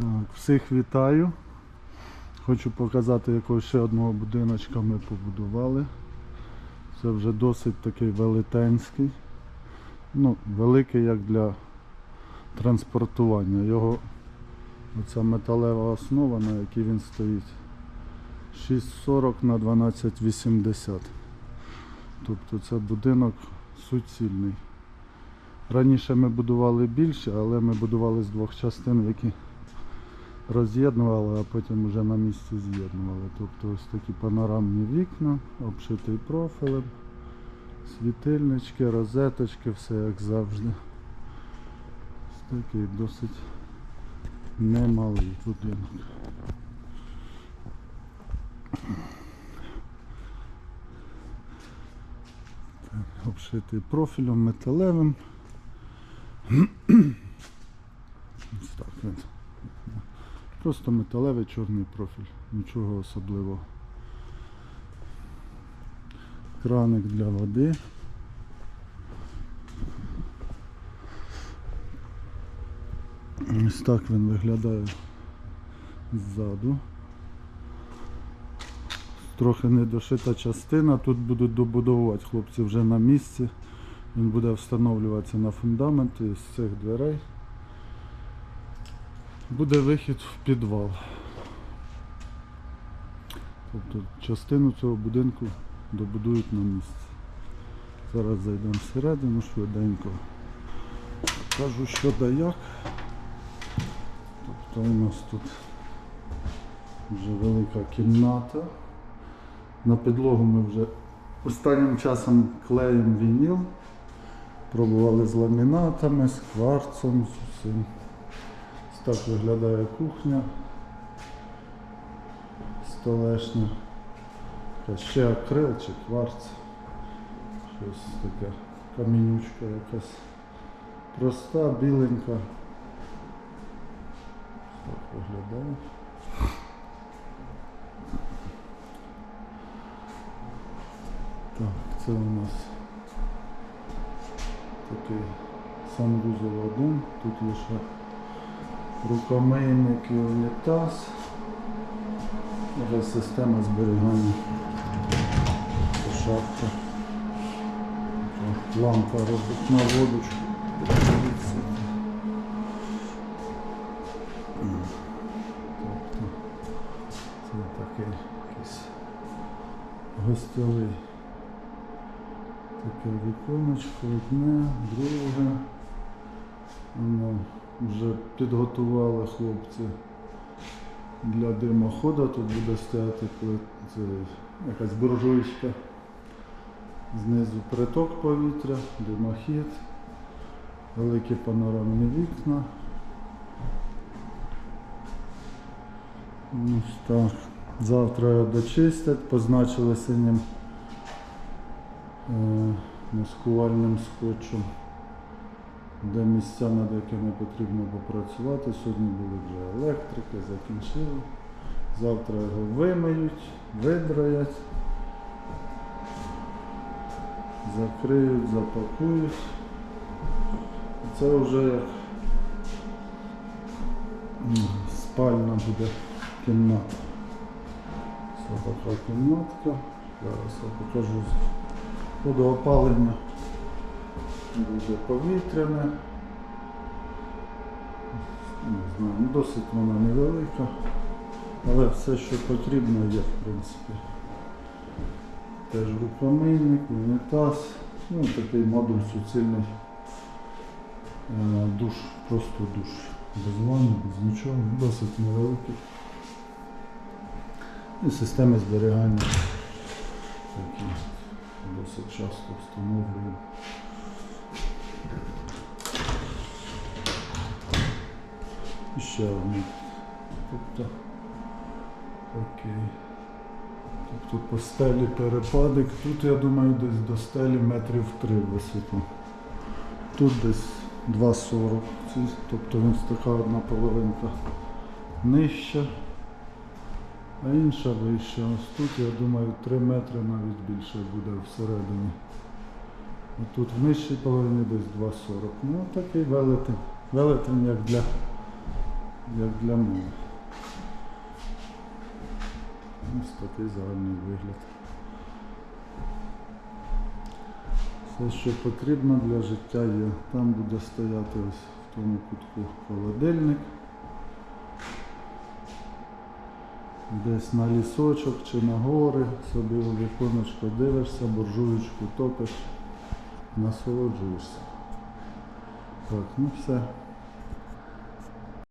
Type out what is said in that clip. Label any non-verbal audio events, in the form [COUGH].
Так, всіх вітаю. Хочу показати, якого ще одного будиночка ми побудували. Це вже досить такий велетенський. Ну, великий як для транспортування. Його оця металева основа, на якій він стоїть. 6,40 на 12,80. Тобто це будинок суцільний. Раніше ми будували більше, але ми будували з двох частин, які роз'єднували, а потім вже на місці з'єднували. Тобто ось такі панорамні вікна, обшитий профілем, світильнички, розеточки, все як завжди. Ось такий досить немалий будинок. Обшитий профілем металевим. [CLEARS THROAT] Ось так він. Просто металевий чорний профіль, нічого особливого. Краник для води. Ось так він виглядає ззаду. Трохи недошита частина, тут будуть добудовувати хлопці вже на місці. Він буде встановлюватися на фундамент із цих дверей. Буде вихід в підвал. Тобто частину цього будинку добудують на місці. Зараз зайдемо всередину швиденько. Кажу, що да як. Тобто у нас тут вже велика кімната. На підлогу ми вже останнім часом клеїмо вініл. Пробували з ламінатами, з кварцом, з усім. Так виглядає кухня. Столешня. Ще акрил чи кварц. Щось таке. Камінючка якась. Проста, біленька. Так виглядає. Так, це у нас такий санвузол один. Тут є ще рукомийник і унітаз. Вже система зберігання. Шапка. Лампа робить на водочку. Тобто це такий якийсь гостьовий. Таке віконечко, одне, друге. Воно вже підготували хлопці для димоходу. Тут буде стояти це якась буржуйка. Знизу приток повітря, димохід, великі панорамні вікна. Ось так. Завтра його дочистять, позначили синім е, маскувальним скотчем, де місця, над якими потрібно попрацювати. Сьогодні були вже електрики, закінчили. Завтра його вимиють, видраять, закриють, запакують. І Це вже як спальна буде кімната. Це така кімнатка. Зараз я покажу водоопалення. Буде повітряне. Не знаю, ну, досить вона невелика, але все, що потрібно, є в принципі. Теж рукомийник, унітаз, ну такий модуль суцільний е, душ, просто душ. Без ванни, без нічого, досить невеликий. І системи зберігання, які досить часто встановлюємо. І ще одне. Тобто, окей. Тобто по стелі перепадик. Тут я думаю десь до стелі метрів 3 висоту. Тут десь 2,40. Тобто він така одна половинка нижча, а інша вища. Ось тут, я думаю, 3 метри навіть більше буде всередині. А тут в нижчій половині десь 2,40. Ну такий велетень. Велетень як для як для мене. Ось такий загальний вигляд. Все, що потрібно для життя є. Там буде стояти ось в тому кутку холодильник. Десь на лісочок чи на гори, собі у віконечко дивишся, буржуєчку топиш, насолоджуєшся. Так, ну все.